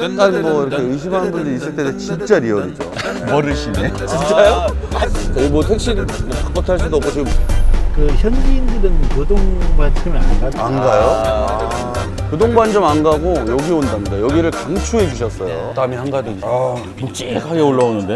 약간 뭐 이렇게 의심하는 분들 있을 때는 진짜 리얼이죠. 버릇이네. 진짜요? 저희 뭐 택시를 뭐 바꿔 탈 수도 없고 지금 그 현지인들은 교동반쯤에 안 가죠. 안 가요? 아, 교동반점 안 가고 여기 온답니다. 여기를 강추해 주셨어요. 땀이 한가득. 아, 묵직하게 올라오는데?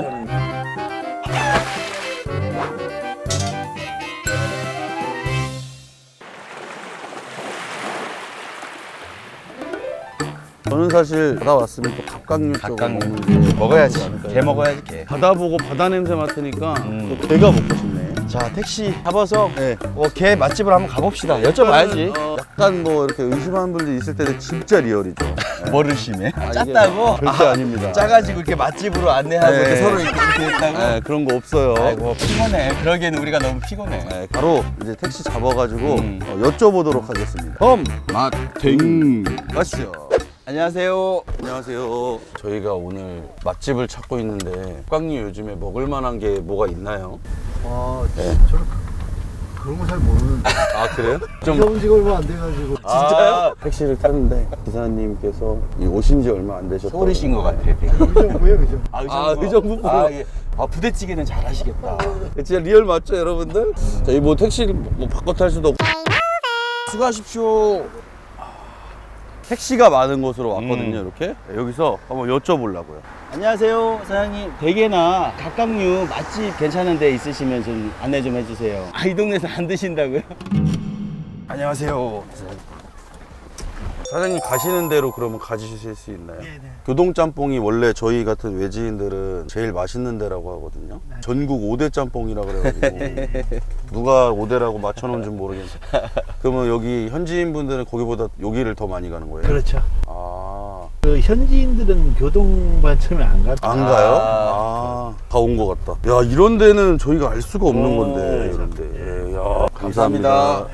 저는 사실 바다 왔으면 또 갑각류 쪽을 각각 먹는 게 먹어야지. 개 먹어야지, 개. 바다 보고 바다 냄새 맡으니까 음. 또 게가 먹고 싶네. 자, 택시 잡아서 네. 어, 개 맛집을 한번 가봅시다. 여쭤봐야지. 어, 약간 뭐 이렇게 의심하는 분들 있을 때는 진짜 리얼이죠. 버릇이네. 아, 이게 짰다고? 절대 아닙니다. 짜가지고 이렇게 맛집으로 안내하고 네. 이렇게 서로 이렇게, 이렇게 했다고? 네, 그런 거 없어요. 아이고, 피곤해. 그러기에는 우리가 너무 피곤해. 네, 바로 이제 택시 잡아가지고 음. 어, 여쭤보도록 하겠습니다. 험! 맛탱. 가시죠. 안녕하세요. 안녕하세요. 저희가 오늘 맛집을 찾고 있는데 꽝리 요즘에 먹을 만한 게 뭐가 있나요? 아, 네. 저는 그런 거 잘 모르는데. 아 그래요? 좀 들어온 지가 얼마 안 돼가지고. 진짜요? 택시를 탔는데 기사님께서 이 오신 지 얼마 안 되셨다고 서울이신 것 같아, 되게. 의정부예요, 그죠? 아, 아, 의정부? 아, 예. 아, 부대찌개는 잘하시겠다. 진짜 리얼 맞죠 여러분들? 저희 뭐 택시를 뭐 바꿔 탈 수도 없고 수고하십시오. 택시가 많은 곳으로 왔거든요 음. 이렇게 네, 여기서 한번 여쭤보려고요 안녕하세요, 사장님. 대게나 각각류 맛집 괜찮은 데 있으시면 좀 안내 좀 해주세요. 아, 이 동네에서 안 드신다고요? 안녕하세요. 사장님 가시는 대로 그러면 가주실 수 있나요? 교동 짬뽕이 원래 저희 같은 외지인들은 제일 맛있는 데라고 하거든요. 전국 5대 짬뽕이라 그래가지고 누가 5대라고 맞춰놓은지 모르겠는데 그러면 여기 현지인 분들은 거기보다 여기를 더 많이 가는 거예요? 그렇죠. 아, 그 현지인들은 교동반쯤에 안 가죠. 안 가요? 아, 다 온 것 같다. 야, 이런 데는 저희가 알 수가 없는 오, 건데, 이런 데. 예, 야, 감사합니다. 감사합니다.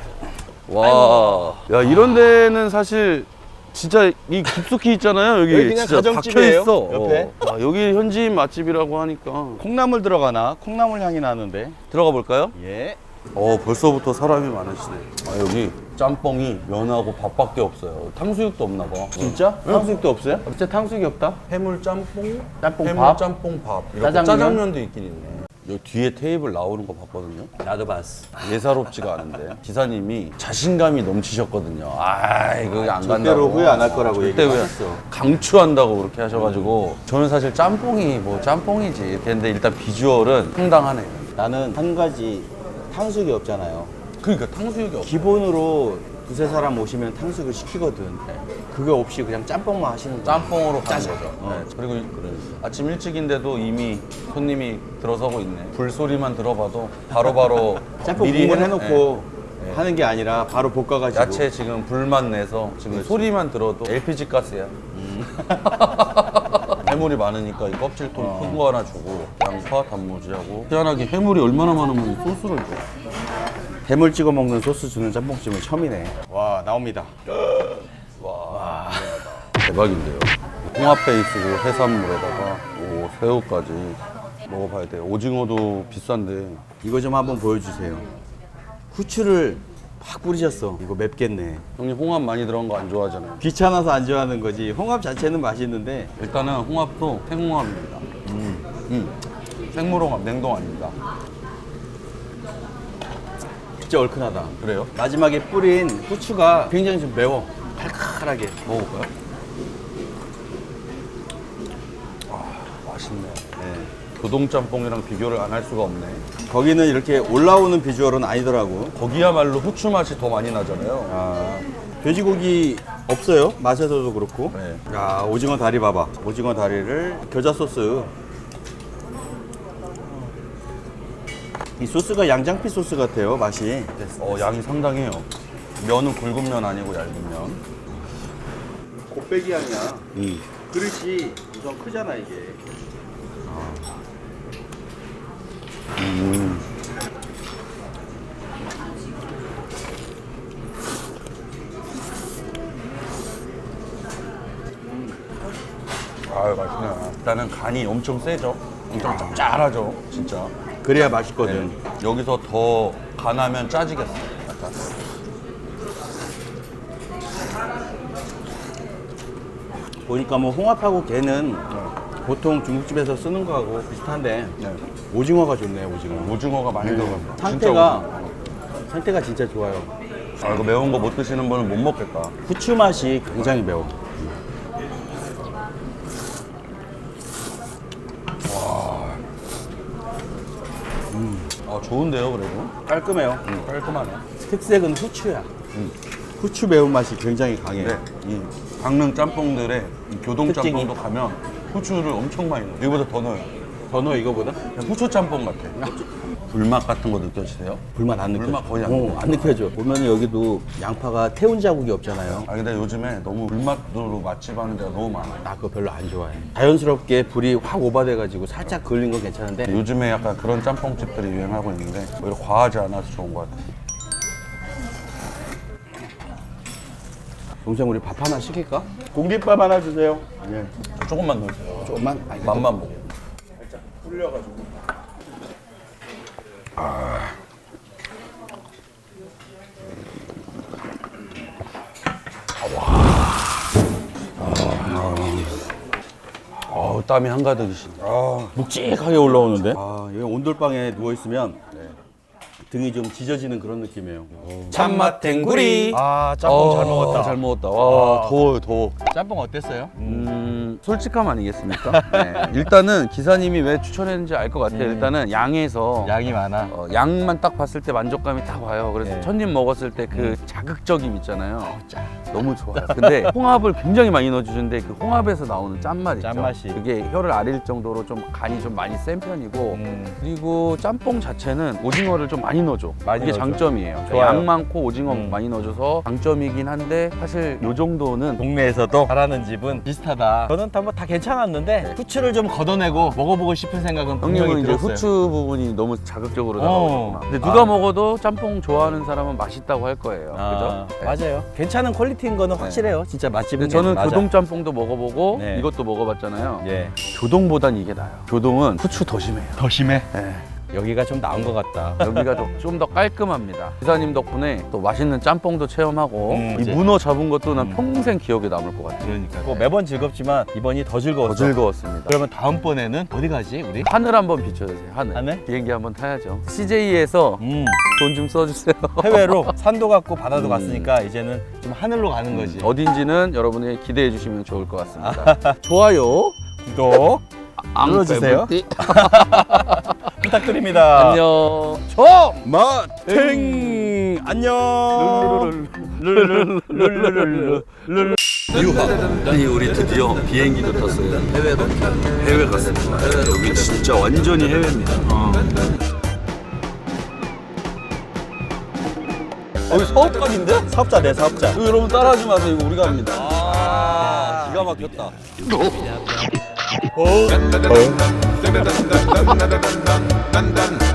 와, 야, 이런 데는 사실 진짜 이 깊숙이 있잖아요. 여기, 여기 그냥 진짜 가정집이에요, 박혀 있어. 옆에. 어. 아, 여기 현지인 맛집이라고 하니까 콩나물 들어가나? 콩나물 향이 나는데. 들어가 볼까요? 예. 어, 벌써부터 사람이 많으시네. 아, 여기 짬뽕이 면하고 밥밖에 없어요. 탕수육도 없나 봐. 진짜? 탕수육도 없어요? 진짜 탕수육이 없다? 해물 짬뽕, 짬뽕 해물 밥? 짬뽕 밥, 이렇게 짜장면? 짜장면도 있긴 있네. 여기 뒤에 테이블 나오는 거 봤거든요. 나도 봤어. 예사롭지가 않은데 기사님이 자신감이 넘치셨거든요. 아 이거 안 간다고. 절대로 후회 안 할 거라고 절대 후회. 얘기하셨어. 강추한다고 그렇게 하셔가지고 저는 사실 짬뽕이 뭐 짬뽕이지. 근데 일단 비주얼은 상당하네요. 나는 한 가지 탕수육이 없잖아요. 그러니까 탕수육이 없어. 기본으로 두세 사람 오시면 탕수육을 시키거든. 그거 없이 그냥 짬뽕만 하시는 거야. 짬뽕으로 가는 짜장. 거죠. 어. 네, 그리고 아침 일찍인데도 이미 손님이 들어서고 있네. 불 소리만 들어봐도 바로바로 짬뽕 미리 국물 해- 해놓고 네. 하는 게 아니라 바로 볶아가지고. 야채 지금 불만 내서 지금 소리만 들어도 LPG 가스야. 해물이 많으니까 이 껍질통 큰 거 하나 주고 양파, 단무지하고 희한하게 해물이 얼마나 많으면 소스를 줘. 해물 찍어 먹는 소스 주는 짬뽕집은 처음이네. 와 나옵니다. 와, 대박인데요. 홍합 베이스고 해산물에다가 오, 새우까지 먹어봐야 돼요. 오징어도 비싼데 이거 좀 한번 보여주세요. 후추를 팍 뿌리셨어. 이거 맵겠네. 형님 홍합 많이 들어간 거 안 좋아하잖아요. 귀찮아서 안 좋아하는 거지. 홍합 자체는 맛있는데 일단은 홍합도 생홍합입니다. 음. 생물홍합, 냉동 아닙니다. 진짜 얼큰하다. 그래요? 마지막에 뿌린 후추가 굉장히 좀 매워. 칼칼하게. 먹어볼까요? 아, 맛있네. 네. 교동짬뽕이랑 비교를 안 할 수가 없네. 거기는 이렇게 올라오는 비주얼은 아니더라고. 거기야말로 후추 맛이 더 많이 나잖아요. 아, 돼지고기 없어요. 맛에서도 그렇고. 네. 야, 오징어 다리 봐봐. 오징어 다리를 겨자 소스. 이 소스가 양장피 소스 같아요. 맛이. 어, 양이 상당해요. 면은 굵은 면 아니고 얇은 면. 곱빼기 향이야. 음. 그릇이 우선 크잖아 이게. 아유, 맛있네. 일단은 간이 엄청 세죠? 엄청 짭짤하죠? 진짜. 그래야 맛있거든. 네. 여기서 더 간하면 짜지겠어. 약간. 보니까 뭐 홍합하고 게는 보통 중국집에서 쓰는 거하고 비슷한데 오징어가 좋네 오징어. 오징어가 많이 들어간다. 상태가 상태가 진짜 좋아요. 아 이거 매운 거 못 드시는 분은 못 먹겠다. 후추 맛이 굉장히 매워. 아 좋은데요 그래도? 깔끔해요. 깔끔하네. 특색은 후추야. 후추 매운 맛이 굉장히 강해. 네. 이 강릉 짬뽕들의 이 교동 특징이. 짬뽕도 가면 후추를 엄청 많이 넣어요. 이거보다 더 넣어요. 더 넣어 이거보다? 후추 짬뽕 같아. 불맛 같은 거 느껴지세요? 불맛 안 느껴져. 불맛 거의 안 어, 느껴져. 안 느껴져. 보면 여기도 양파가 태운 자국이 없잖아요. 아 근데 요즘에 너무 불맛으로 맛집 하는 데가 너무 많아요. 나 그거 별로 안 좋아해. 자연스럽게 불이 확 오버돼가지고 살짝 그을린 건 괜찮은데 요즘에 약간 그런 짬뽕집들이 유행하고 있는데 오히려 과하지 않아서 좋은 것 같아요. 동생 우리 밥 하나 시킬까? 공깃밥 하나 주세요. 예. 조금만 넣으세요. 조금만. 아, 맛만 보고. 어 땀이 한가득이시네. 아, 묵직하게 올라오는데? 아, 여기 온돌방에 누워 있으면 등이 좀 찢어지는 그런 느낌이에요. 참맛 탱구리. 아, 짬뽕 잘 먹었다. 잘 먹었다. 와, 더워요, 더워. 짬뽕 어땠어요? 음, 솔직함 아니겠습니까? 네. 일단은 기사님이 왜 추천했는지 알 것 같아요. 일단은 양에서 양이 많아. 어, 양만 딱 봤을 때 만족감이 딱 와요. 그래서 네. 첫 입 먹었을 때 그 자극적임 있잖아요. 너무 좋아요. 근데 홍합을 굉장히 많이 넣어주는데 그 홍합에서 나오는 짠맛 있죠. 짠맛이. 그게 혀를 아릴 정도로 좀 간이 좀 많이 센 편이고 음. 그리고 짬뽕 자체는 오징어를 좀 많이 넣어줘. 많이 이게 넣어줘. 장점이에요. 좋아요. 양 많고 오징어 음. 많이 넣어줘서 장점이긴 한데 사실 요 정도는 동네에서도 잘하는 집은 비슷하다. 저는 다 뭐 다 괜찮았는데 후추를 좀 걷어내고 먹어보고 싶은 생각은 분명히 형님은 이제 들었어요. 후추 부분이 너무 자극적으로 어. 다가오구나. 근데 누가 아. 먹어도 짬뽕 좋아하는 사람은 맛있다고 할 거예요. 아, 그죠? 네. 맞아요. 괜찮은 퀄리티인 거는 확실해요. 진짜 맛집은 근데 저는 맞아. 교동 짬뽕도 먹어보고 네. 이것도 먹어봤잖아요. 예. 교동보단 이게 나아요. 교동은 후추 더 심해요. 더 심해. 네. 여기가 좀 나은 것 같다. 여기가 좀 더 깔끔합니다. 기사님 덕분에 또 맛있는 짬뽕도 체험하고 음, 이 이제. 문어 잡은 것도 난 음. 평생 기억에 남을 것 같아요. 그러니까 뭐 매번 즐겁지만 이번이 더 즐거웠어. 더 즐거웠습니다. 그러면 다음번에는 어디 가지 우리? 하늘 한번 비춰주세요. 하늘. 하늘? 비행기 한번 타야죠. CJ에서 음 돈 좀 써주세요. 해외로 산도 갔고 바다도 음. 갔으니까 이제는 좀 하늘로 가는 거지. 어딘지는 여러분이 기대해 주시면 좋을 것 같습니다. 좋아요. 구독 눌러주세요. 부탁드립니다. 안녕. 마탱 안녕. 아니 우리 드디어 비행기도 탔어요. 해외로 해외 갔습니다. 여기 진짜 완전히 해외입니다. 여기 사업가인데? 사업자 내 사업자. 이거 여러분 따라하지 마세요. 이거 우리가 합니다. 아, 기가 막혔다. 哦。哦